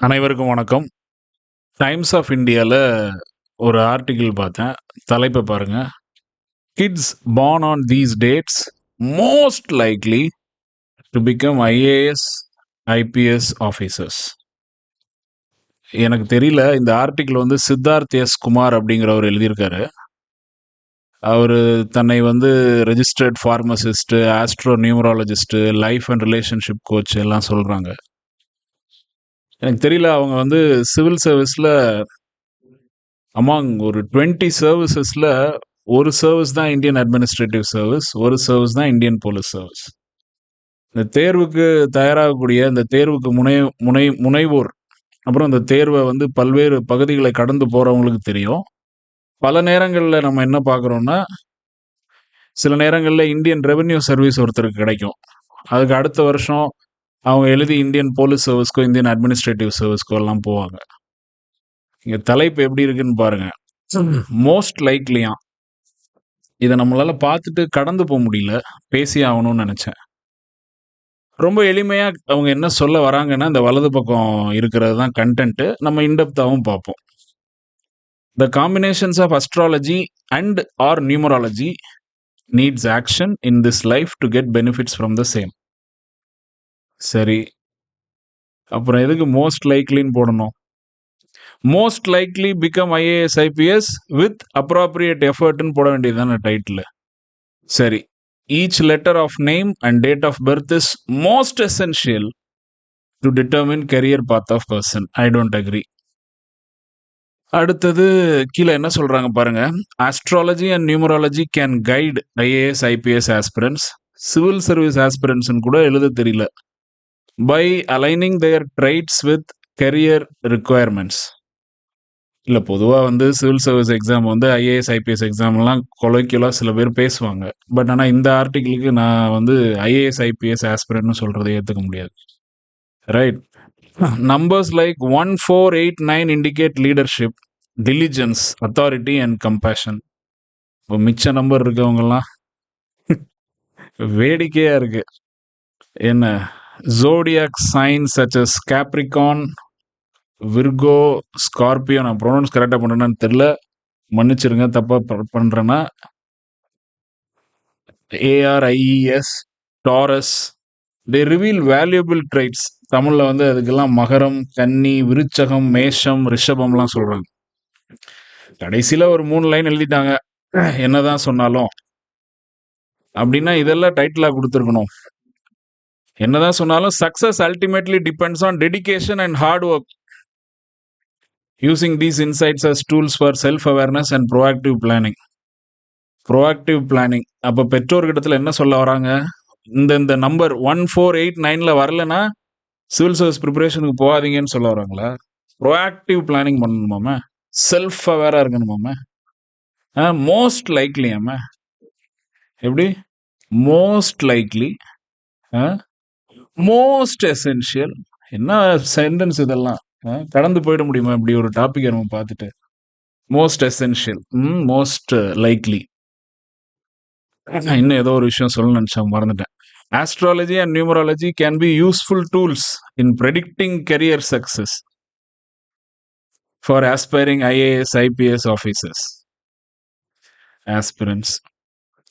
அனைவருக்கும் வணக்கம். Times of இந்தியாவில் ஒரு ஆர்டிக்கிள் பார்த்தேன். தலைப்பை பாருங்கள் kids born on these dates most likely to become IAS, IPS officers எனக்கு தெரியல. இந்த ஆர்டிக்கிள் வந்து சித்தார்த் எஸ். குமார் அப்படிங்கிறவர் எழுதியிருக்காரு. அவர் தன்னை வந்து registered pharmacist astro numerologist life and relationship coach எல்லாம் சொல்கிறாங்க எனக்கு தெரியல அவங்க வந்து சிவில் சர்வீஸில் அமாங் ஒரு டுவெண்ட்டி சர்வீசஸில் ஒரு சர்வீஸ் தான் இந்தியன் அட்மினிஸ்ட்ரேட்டிவ் சர்வீஸ். ஒரு சர்வீஸ் தான் இந்தியன் போலீஸ் சர்வீஸ். இந்த தேர்வுக்கு தயாராகக்கூடிய இந்த தேர்வுக்கு முனை முனை முனைவோர் அப்புறம் இந்த தேர்வை வந்து பல்வேறு பகுதிகளை கடந்து போகிறவங்களுக்கு தெரியும். பல நேரங்களில் நம்ம என்ன பார்க்குறோம்னா, சில நேரங்களில் இந்தியன் ரெவென்யூ சர்வீஸ் ஒருத்தருக்கு கிடைக்கும். அதுக்கு அடுத்த வருஷம் அவங்க எழுதி இந்தியன் போலீஸ் சர்வீஸ்க்கோ, இந்தியன் அட்மினிஸ்ட்ரேட்டிவ் சர்வீஸ்க்கோ எல்லாம் போவாங்க. இங்கே தலைப்பு எப்படி இருக்குன்னு பாருங்க. மோஸ்ட் லைக்லியா இதை நம்மளால் பார்த்துட்டு கடந்து போக முடியல. பேசியே ஆகணும்னு நினச்சேன் ரொம்ப எளிமையாக அவங்க என்ன சொல்ல வராங்கன்னா, இந்த வலது பக்கம் இருக்கிறது தான் கண்டென்ட்டு நம்ம இன்டெப்த்தாகவும் பார்ப்போம். The combinations of astrology and or numerology needs action in this life to get benefits from the same சரி. அப்புறம் எதுக்கு மோஸ்ட் லைக்லின்னு போடணும்? Most likely become IAS, IPS with appropriate எஃபர்ட்னு போட வேண்டியது தானே டைட்டிலு. சரி. Each letter of name and date of birth is most essential to determine career path of person I don't agree. அடுத்தது கீழ என்ன சொல்றாங்க பாருங்க. Astrology and numerology can guide IAS, IPS aspirants civil service ஆஸ்பிரன்ஸ்னு கூட எழுத தெரியல. By aligning their traits with career requirements. இல்லை பொதுவாக வந்து சிவில் சர்வீஸ் எக்ஸாம் வந்து ஐஏஎஸ், ஐபிஎஸ் எக்ஸாம்லாம் கொலோக்கியலா சில பேர் பேசுவாங்க. பட் ஆனால் இந்த ஆர்டிக்கிளுக்கு நான் வந்து ஐஏஎஸ், ஐபிஎஸ் ஆஸ்பிரண்ட்னு சொல்கிறத ஏற்றுக்க முடியாது. Right. Numbers like 1, 4, 8, 9 indicate leadership, intelligence authority and compassion. இப்போ மிச்ச நம்பர் இருக்கவங்கலாம் வேடிக்கையாக இருக்குது என்ன zodiac signs such as Capricorn, Virgo, Scorpio நான் ப்ரொனவுன்ஸ் கரெக்டாக பண்ணுறேன்னு தெரில மன்னிச்சிருங்க தப்பாக ப A R I E S, Taurus they reveal valuable traits. தமிழில் வந்து அதுக்கெல்லாம் மகரம், கன்னி, விருச்சகம், மேஷம், ரிஷபம்லாம் சொல்கிறாங்க கடைசியில் ஒரு மூணு லைன் எழுதிட்டாங்க. என்னதான் சொன்னாலும். அப்படின்னா இதெல்லாம் டைட்டிலாக கொடுத்துருக்கணும் என்னதான் சொன்னாலும் success ultimately depends on dedication and hard work using these insights as tools for self awareness and proactive planning. Proactive planning. அப்போ பெற்றோர்கிட்டத்தில் என்ன சொல்ல வராங்க? இந்த இந்த நம்பர் 1, 4, 8, 9ல வரலன்னா, சிவில் சர்வீஸ் ப்ரிப்பரேஷனுக்கு போகாதீங்கன்னு சொல்ல வராங்களா? ப்ரோஆக்டிவ் பிளானிங் பண்ணணுமாமே. செல்ஃப் அவேராக இருக்கணுமாமே. ஆ மோஸ்ட் லைக்லியாமே. எப்படி? மோஸ்ட் லைக்லி ஆ மோஸ்ட் எசென்ஷியல் என்ன சென்டென்ஸ் இதெல்லாம்? கடந்து போயிட முடியுமா இப்படி ஒரு டாபிக் நம்ம பார்த்துட்டு? Most essential. Most likely. இன்னும் ஏதோ ஒரு விஷயம் சொல்ல நினச்சா மறந்துட்டேன். Astrology and numerology can be useful tools in predicting career success. For aspiring IAS, IPS officers aspirants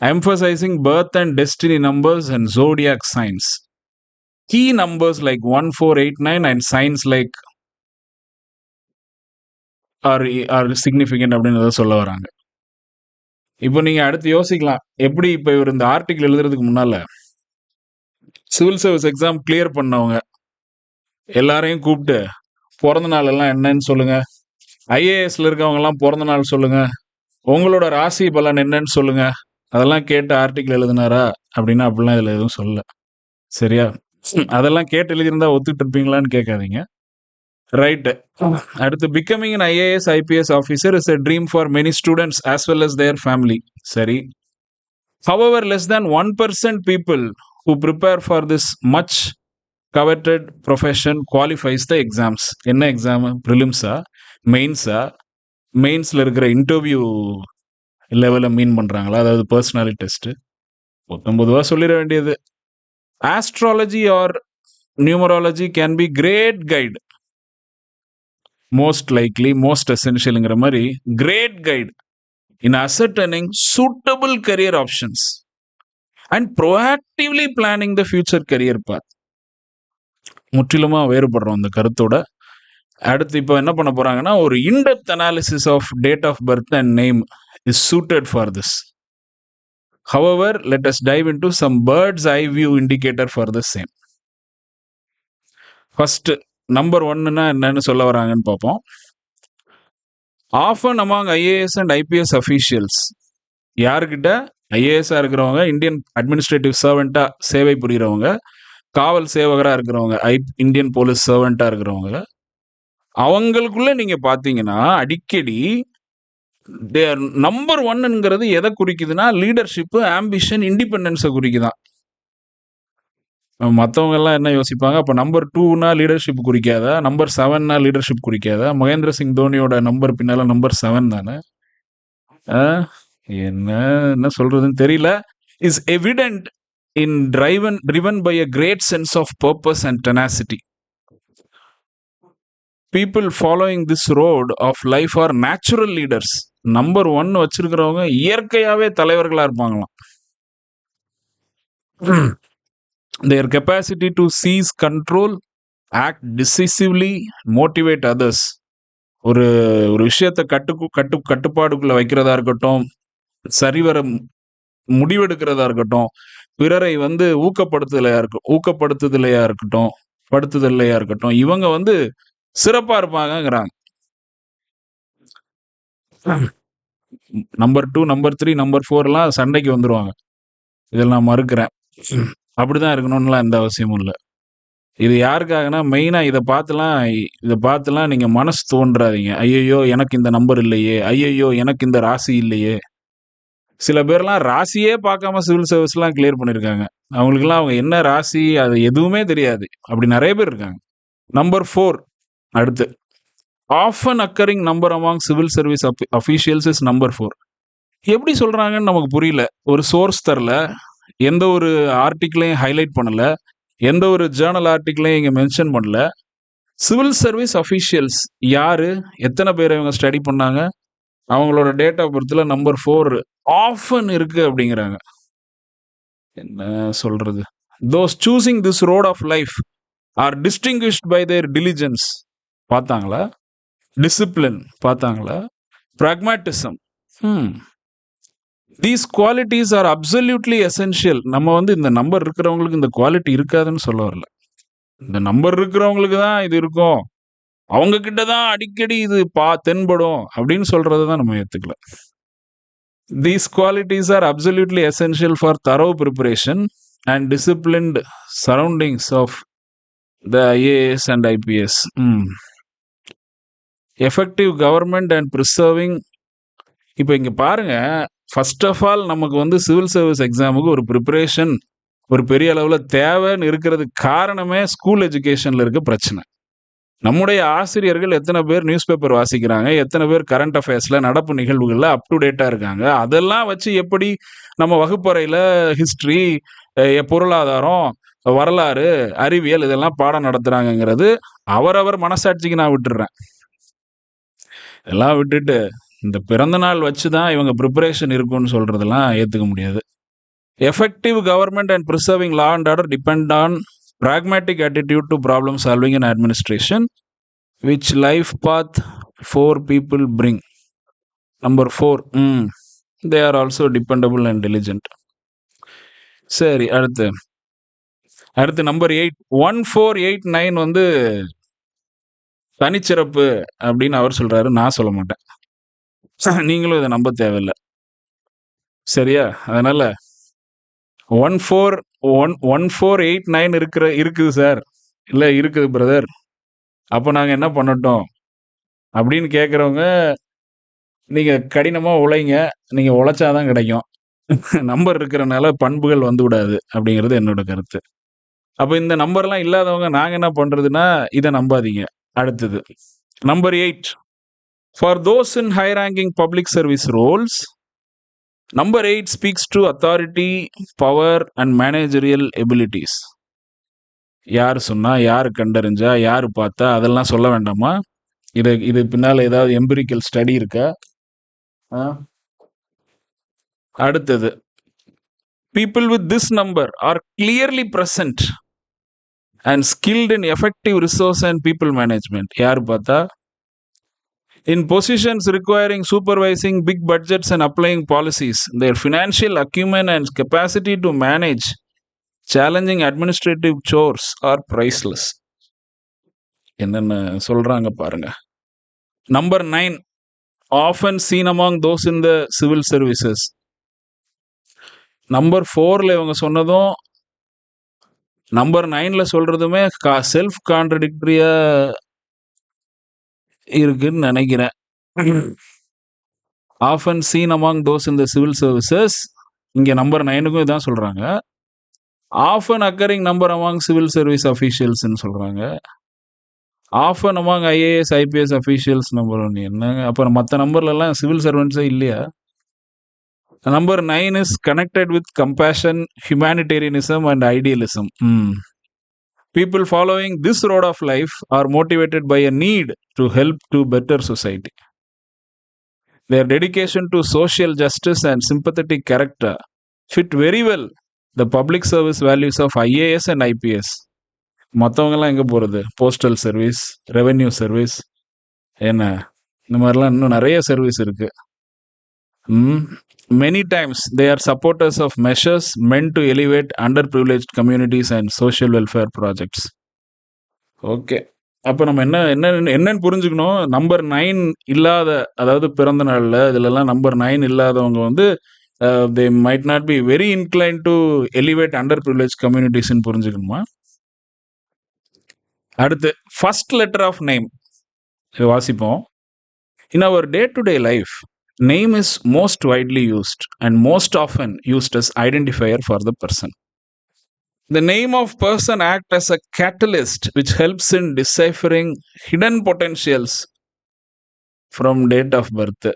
Emphasizing birth and destiny numbers and zodiac signs. Key numbers like 1489 and signs like are are significant அப்படின்னு சொல்ல வராங்க. இப்போ நீங்க அடுத்து யோசிக்கலாம். எப்படி இப்போ இவர் இந்த ஆர்டிக்கிள் எழுதுறதுக்கு முன்னால சிவில் சர்வீஸ் எக்ஸாம் கிளியர் பண்ணவங்க எல்லாரையும் கூப்பிட்டு பிறந்த நாள் எல்லாம் என்னன்னு சொல்லுங்க. ஐஏஎஸ்ல இருக்கவங்கலாம் பிறந்த நாள் சொல்லுங்க. உங்களோட ராசி பலன் என்னன்னு சொல்லுங்க. அதெல்லாம் கேட்டு ஆர்டிக்கிள் எழுதினாரா? அப்படின்னா அப்படிலாம் இதில் எதுவும் சொல்லல. சரியா? அதெல்லாம் கேட்டு எழுதியிருந்தா ஒத்துக்கிட்டு இருப்பீங்களான்னு கேட்காதீங்க. ரைட். அடுத்து becoming an IAS, IPS officer is a dream for many students as well as their family. சரி. However less than one percent people who prepare for this much coveted profession qualifies the exams என்ன exam ப்ரிலிம்ஸா மெயின்ஸா? மெயின்ஸ்ல இருக்கிற interview லெவலை மீன் பண்றாங்களா? அதாவது personality test. பத்தொம்பது ரூபா சொல்லிட வேண்டியது. Astrology or numerology can be great guide most likely most எசென்ஷியலுங்கிற மாதிரி great guide in ascertaining suitable career options and proactively planning the future career path முற்றிலுமா வேறுபடுறோம் அந்த கருத்தோட. அடுத்து இப்போ என்ன பண்ண போறாங்கன்னா ஒரு in depth analysis of date of birth and name is suited for this however let us dive in to some parts I view indicator for the same first number ஒன்னுனா என்னன்னு சொல்ல வராங்கன்னு பார்ப்போம். Often among IAS and IPS officials யாருக்கிட்ட ஐஏஎஸ்ஸாக இருக்கிறவங்க Indian administrative சர்வெண்ட்டாக சேவை புரிகிறவங்க காவல் சேவகராக இருக்கிறவங்க ஐ இந்தியன் போலீஸ் சர்வெண்ட்டாக இருக்கிறவங்க அவங்களுக்குள்ளே நீங்கள் பார்த்தீங்கன்னா அடிக்கடி நம்பர் ஒன்னுங்கிறது எதை குறிக்குதுன்னா லீடர்ஷிப்பு ஆம்பிஷன் இண்டிபெண்டன்ஸை குறிக்குதான். மற்றவங்க எல்லாம் என்ன யோசிப்பாங்க? அப்போ நம்பர் டூனா லீடர்ஷிப் குறிக்காதா? நம்பர் செவன்னா லீடர்ஷிப் குறிக்காதா? மகேந்திர சிங் தோனியோட நம்பர் பின்னால நம்பர் செவன் தானே? ஆ, என்ன என்ன சொல்றதுன்னு தெரியல. Is evident in driven driven by a great sense of purpose and tenacity people following this road of life are natural leaders number one வச்சிருக்கிறவங்க இயற்கையாவே தலைவர்களா இருப்பாங்களாம். Their capacity to seize control act decisively motivate others ஒரு ஒரு விஷயத்தை கட்டு கட்டு கட்டுப்பாடுக்குள்ள வைக்கிறதா இருக்கட்டும் சரிவர முடிவெடுக்கிறதா இருக்கட்டும் பிறரை வந்து ஊக்கப்படுத்துதலையா இருக்க ஊக்கப்படுத்துதலையா இருக்கட்டும் படுத்துதலையா இருக்கட்டும் இவங்க வந்து சிறப்பா இருப்பாங்கங்கிறாங்க. Number two number three number ஃபோர்லாம் சண்டைக்கு வந்துடுவாங்க இதில் நான் மறுக்கிறேன். அப்படிதான் இருக்கணும்னுலாம் எந்த அவசியமும் இல்லை. இது யாருக்காகனா மெயினாக இதை பார்த்துலாம் இதை பார்த்துலாம் நீங்கள் மனசு தோன்றாதீங்க. ஐயையோ எனக்கு இந்த நம்பர் இல்லையே. ஐயையோ எனக்கு இந்த ராசி இல்லையே. சில பேர்லாம் ராசியே பார்க்காம சிவில் சர்வீஸ்லாம் கிளியர் பண்ணியிருக்காங்க. அவங்களுக்குலாம் அவங்க என்ன ராசி அது எதுவுமே தெரியாது. அப்படி நிறைய பேர் இருக்காங்க. நம்பர் ஃபோர் அடுத்து. Often occurring number among civil service officials is number four எப்படி சொல்கிறாங்கன்னு நமக்கு புரியல. ஒரு சோர்ஸ் தரல. எந்த ஒரு ஆர்டிக்கிளையும் ஹைலைட் பண்ணல. எந்த ஒரு ஜேர்னல் ஆர்டிக்கிளையும் இங்கே மென்ஷன் பண்ணல. சிவில் சர்வீஸ் அஃபீஷியல்ஸ் யார்? எத்தனை பேர் இவங்க ஸ்டடி பண்ணாங்க? அவங்களோட டேட் ஆஃப் பர்த்தில் நம்பர் ஃபோர் ஆஃபன் இருக்குது அப்படிங்கிறாங்க. என்ன சொல்கிறது those choosing this road of life are distinguished by their diligence பார்த்தாங்களா? டிசிப்ளின் பார்த்தாங்களா? Pragmatism hmm these qualities are absolutely essential நம்ம வந்து இந்த நம்பர் இருக்கிறவங்களுக்கு இந்த குவாலிட்டி இருக்காதுன்னு சொல்ல வரல. இந்த நம்பர் இருக்கிறவங்களுக்கு தான் இது இருக்கும். அவங்க கிட்ட தான் அடிக்கடி இது பா தென்படும் அப்படின்னு சொல்றதை தான் நம்ம ஏத்துக்கல. These qualities are absolutely essential for thorough preparation and disciplined surroundings of the IAS and IPS hmm effective government and preserving இப்போ இங்கே பாருங்கள் ஃபர்ஸ்ட் ஆஃப் ஆல் நமக்கு வந்து சிவில் சர்வீஸ் எக்ஸாமுக்கு ஒரு ப்ரிப்பரேஷன் ஒரு பெரிய அளவில் தேவைன்னு இருக்கிறதுக்கு காரணமே ஸ்கூல் எஜுகேஷனில் இருக்க பிரச்சனை. நம்முடைய ஆசிரியர்கள் எத்தனை பேர் நியூஸ் பேப்பர் வாசிக்கிறாங்க எத்தனை பேர் கரண்ட் அஃபேர்ஸில் நடப்பு நிகழ்வுகளில் அப் டு டேட்டாக இருக்காங்க அதெல்லாம் வச்சு எப்படி நம்ம வகுப்பறையில் ஹிஸ்ட்ரி பொருளாதாரம் வரலாறு அறிவியல் இதெல்லாம் பாடம் நடத்துகிறாங்கங்கிறது அவரவர் மனசாட்சிக்கு நான் விட்டுறேன். இதெல்லாம் விட்டுட்டு இந்த பிறந்தநாள் வச்சு தான் இவங்க ப்ரிப்பரேஷன் இருக்கும்னு சொல்கிறதெல்லாம் ஏற்றுக்க முடியாது effective government and preserving law and order depend on pragmatic attitude to problem solving and administration which life path four people bring number four hmm they are also dependable and diligent சரி அடுத்து அடுத்து number eight one four eight nine வந்து தனிச்சிறப்பு அப்படின்னு அவர் சொல்றாரு. நான் சொல்ல மாட்டேன். நீங்களும் இதை நம்ப தேவையில்லை. சரியா? அதனால one four one one four eight nine இருக்கிற இருக்குது சார் இல்லை இருக்குது பிரதர் அப்போ நாங்கள் என்ன பண்ணட்டும்? அப்படின்னு கேட்குறவங்க நீங்கள் கடினமாக உழைங்க. நீங்கள் உழைச்சாதான் கிடைக்கும். நம்பர் இருக்கிறனால பண்புகள் வந்து விடாது அப்படிங்கிறது என்னோட கருத்து. அப்போ இந்த நம்பர்லாம் இல்லாதவங்க நாங்கள் என்ன பண்ணுறதுன்னா இதை நம்பாதீங்க. அடுத்தது. Number eight for those in high ranking public service roles number eight speaks to authority power and managerial abilities யார் சொன்னால் யார் கண்டறிஞ்சா யார் பார்த்தா அதெல்லாம் சொல்ல வேண்டாமா? இது இது பின்னால் ஏதாவது எம்பிரிக்கல் ஸ்டடி இருக்கா? ஆ? அடுத்தது. People with this number are clearly present and skilled in effective resource and people management யார் பார்த்தா in positions requiring supervising big budgets and applying policies their financial acumen and capacity to manage challenging administrative source are priceless என்னென்ன சொல்கிறாங்க பாருங்கள் number nine often seen among those in the civil services number ஃபோரில் இவங்க சொன்னதும் number நைனில் சொல்கிறதுமே கா self கான்ட்ரடிக்டரியாக இருக்குன்னு நினைக்கிறேன். Off and seen among those இந்த சிவில் சர்வீசஸ் இங்கே நம்பர் நைனுக்கும் இதான் சொல்கிறாங்க and occurring number among civil service அஃபீஷியல்ஸ்னு சொல்கிறாங்க and among IAS IPS officials number ஒன்று என்னங்க? அப்புறம் மற்ற நம்பர்லலாம் சிவில் சர்வெண்ட்ஸே இல்லையா? Number nine is connected with compassion humanitarianism and idealism people following this road of life are motivated by a need to help to better society their dedication to social justice and sympathetic character fit very well the public service values of IAS and IPS மற்றவங்கெல்லாம் எங்கே போகிறது postal service revenue service என்ன? இந்த மாதிரிலாம் இன்னும் நிறைய service இருக்குது ம். Times times they supporters of measures meant to elevate under underprivileged communities and social welfare projects okay அப்போ நம்ம என்ன என்ன என்னன்னு புரிஞ்சுக்கணும். நம்பர் நைன் இல்லாத அதாவது பிறந்த நாளில் இதுலலாம் நம்பர் நைன் இல்லாதவங்க வந்து they might not be very inclined to elevate underprivileged கம்யூனிட்டிஸ்ன்னு புரிஞ்சுக்கணுமா? அடுத்து ஃபஸ்ட் லெட்டர் ஆஃப் நேம் வாசிப்போம். In our day to day life name is most widely used and most often used as identifier for the person The name of person act as a catalyst which helps in deciphering hidden potentials from date of birth.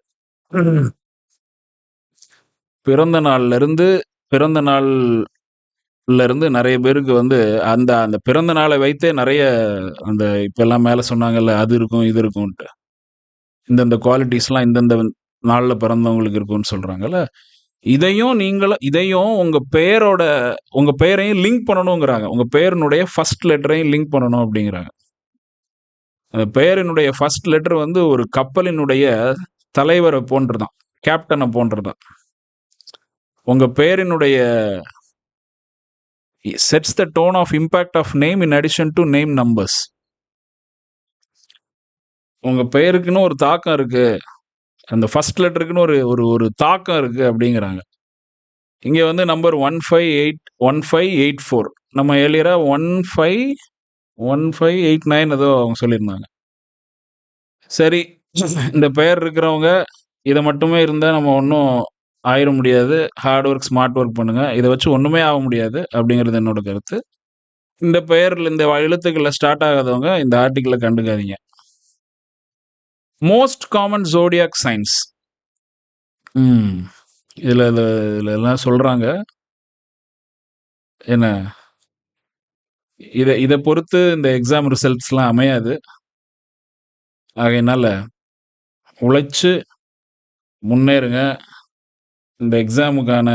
பிறந்த நாள்ல இருந்து பிறந்த நாள்ல இருந்து நிறைய பேருக்கு வந்து அந்த அந்த பிறந்த நாளை வைத்தே நிறைய அந்த இப்போ எல்லாம் மேல சொன்னாங்கல்ல அது இருக்கும் இது இருக்கும்ன்ட்டு இந்தந்த குவாலிட்டிஸ்லாம் இந்தந்த நாளில் பிறந்தவங்களுக்கு இருக்கும்னு சொல்கிறாங்கல்ல இதையும் நீங்களும் இதையும் உங்கள் பெயரோட உங்கள் பெயரையும் லிங்க் பண்ணணுங்கிறாங்க. உங்கள் பெயருனுடைய ஃபர்ஸ்ட் லெட்டரையும் லிங்க் பண்ணணும் அப்படிங்கிறாங்க. அந்த பெயரினுடைய ஃபர்ஸ்ட் லெட்டர் வந்து ஒரு கப்பலினுடைய தலைவரை போன்றதான் கேப்டனை போன்றதான் உங்கள் பெயரினுடைய sets the tone of impact of name in addition to name numbers உங்கள் பெயருக்குன்னு ஒரு தாக்கம் இருக்குது அந்த ஃபர்ஸ்ட் லெட்டருக்குன்னு ஒரு ஒரு ஒரு தாக்கம் இருக்கு அப்படிங்கிறாங்க. இங்க வந்து number one five eight one five eight four நம்ம ஏழியரா one five one five eight nine ஏதோ அவங்க சொல்லியிருந்தாங்க. சரி இந்த பெயர் இருக்கிறவங்க இதை மட்டுமே இருந்தால் நம்ம ஒன்றும் ஆயிட முடியாது. ஹார்ட் ஒர்க் ஸ்மார்ட் ஒர்க் பண்ணுங்க. இதை வச்சு ஒன்றுமே ஆக முடியாது அப்படிங்கிறது என்னோட கருத்து. இந்த பெயரில் இந்த எழுத்துக்களில் ஸ்டார்ட் ஆகாதவங்க இந்த ஆர்டிக்கிளை கண்டுக்காதீங்க. மோஸ்ட் காமன் ஜோடியாக் சயின்ஸ் ம். இதில் இதில் எல்லாம் சொல்கிறாங்க என்ன? இதை இதை பொறுத்து இந்த எக்ஸாம் ரிசல்ட்ஸ்லாம் அமையாது. ஆகையினால உழைச்சு முன்னேறுங்க. இந்த எக்ஸாமுக்கான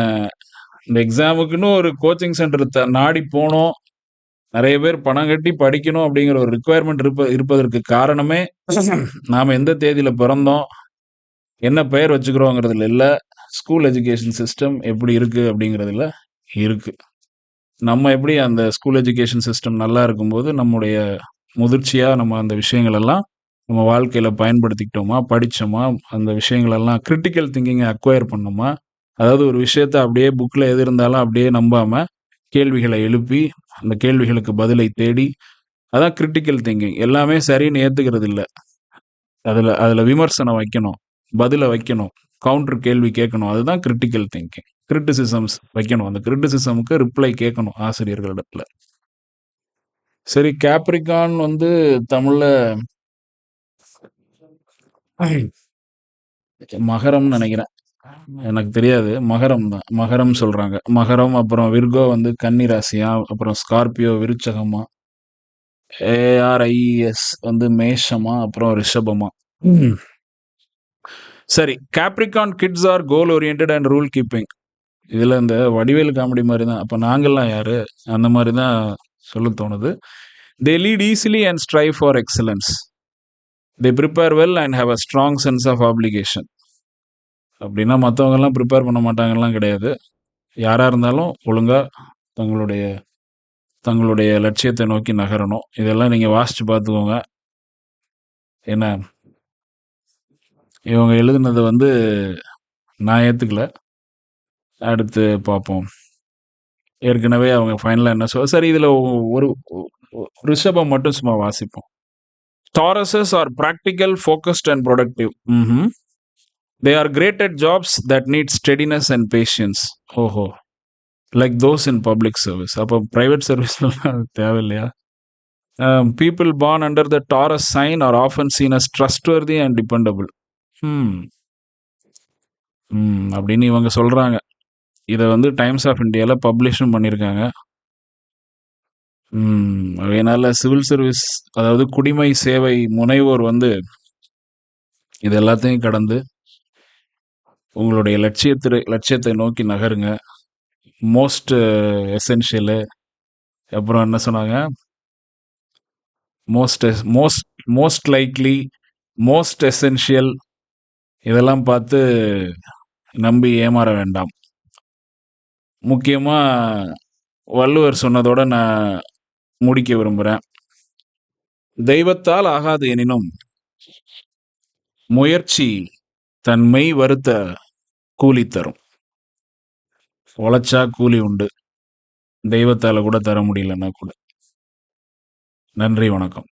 இந்த எக்ஸாமுக்குன்னு ஒரு கோச்சிங் சென்டர் த நாடி போனோம். நிறைய பேர் பணம் கட்டி படிக்கணும் அப்படிங்கிற ஒரு ரிக்குவயர்மெண்ட் இருப்ப இருப்பதற்கு காரணமே நாம் எந்த தேதியில் பிறந்தோம் என்ன பெயர் வச்சுக்கிறோங்கிறதுல இல்லை ஸ்கூல் எஜுகேஷன் சிஸ்டம் எப்படி இருக்குது அப்படிங்கிறதுல இருக்குது நம்ம எப்படி அந்த ஸ்கூல் எஜுகேஷன் சிஸ்டம் நல்லா இருக்கும்போது நம்முடைய முதிர்ச்சியாக நம்ம அந்த விஷயங்களெல்லாம் நம்ம வாழ்க்கையில் பயன்படுத்திக்கிட்டோமா படித்தோமா அந்த விஷயங்களெல்லாம் கிரிட்டிக்கல் திங்கிங்கை அக்வயர் பண்ணோமா அதாவது ஒரு விஷயத்த அப்படியே புக்கில் எது இருந்தாலும் அப்படியே நம்பாமல் கேள்விகளை எழுப்பி அந்த கேள்விகளுக்கு பதிலை தேடி அதான் கிரிட்டிக்கல் திங்கிங் எல்லாமே சரின்னு ஏற்றுக்கிறது இல்லை அதில் அதில் விமர்சனம் வைக்கணும் பதிலை வைக்கணும் கவுண்டர் கேள்வி கேட்கணும். அதுதான் கிரிட்டிக்கல் திங்கிங் கிரிட்டிசிசம்ஸ் வைக்கணும். அந்த கிரிட்டிசிசமுக்கு ரிப்ளை கேட்கணும் ஆசிரியர்களிடத்துல. சரி கேப்ரிகான் வந்து தமிழ்ல மகரம்னு நினைக்கிறேன். எனக்கு தெரியாது. மகரம் தான். மகரம் சொல்றாங்க. மகரம் அப்புறம் விர்கோ வந்து கன்னி ராசியா அப்புறம் ஸ்கார்பியோ விருச்சகமா ஏஆர்ஐஎஸ் வந்து மேஷமா அப்புறம் ரிஷபமா. சரி Capricorn kids are goal oriented and rule keeping இதில் இந்த வடிவேலு காமெடி மாதிரி தான். அப்போ நாங்கள்லாம் யாரு? அந்த மாதிரி தான் சொல்ல தோணுது. They lead easily and strive for excellence they prepare well and have a strong sense of application அப்படின்னா மற்றவங்கெல்லாம் ப்ரிப்பேர் பண்ண மாட்டாங்கலாம் கிடையாது. யாராக இருந்தாலும் ஒழுங்காக தங்களுடைய தங்களுடைய லட்சியத்தை நோக்கி நகரணும். இதெல்லாம் நீங்கள் வாசித்து பார்த்துக்கோங்க. என்ன இவங்க எழுதுனது வந்து நான் ஏற்றுக்கல அடுத்து பார்ப்போம். ஏற்கனவே அவங்க ஃபைனலாக என்ன சொல் சரி இதில் ஒரு ரிஷபம் மட்டும் சும்மா வாசிப்போம். Tauruses are practical focused and productive hmm they are great at jobs that need steadiness and patience ஓஹோ. Like those in public service அப்போ ப்ரைவேட் சர்வீஸ்லாம் தேவையில்லையா? People born under the Taurus sign are often seen as trustworthy and dependable hmm hmm அப்படின்னு இவங்க சொல்கிறாங்க இதை வந்து times of இந்தியாவில் பப்ளிஷும் பண்ணியிருக்காங்க ம், அதனால சிவில் சர்வீஸ் அதாவது குடிமை சேவை முனைவோர் வந்து இது எல்லாத்தையும் கடந்து உங்களுடைய லட்சியத்தை லட்சியத்தை நோக்கி நகருங்க. மோஸ்ட் எசென்ஷியலு uh, அப்புறம் என்ன சொன்னாங்க? Most most most likely most essential இதெல்லாம் பார்த்து நம்பி ஏமாற வேண்டாம். முக்கியமாக வள்ளுவர் சொன்னதோட நான் முடிக்க விரும்புகிறேன் தெய்வத்தால் ஆகாது எனினும் முயற்சி தன் மெய் வருத்த கூலி தரும். உழைச்சா கூலி உண்டு. தெய்வத்தால் கூட தர முடியலன்னா கூட. நன்றி வணக்கம்.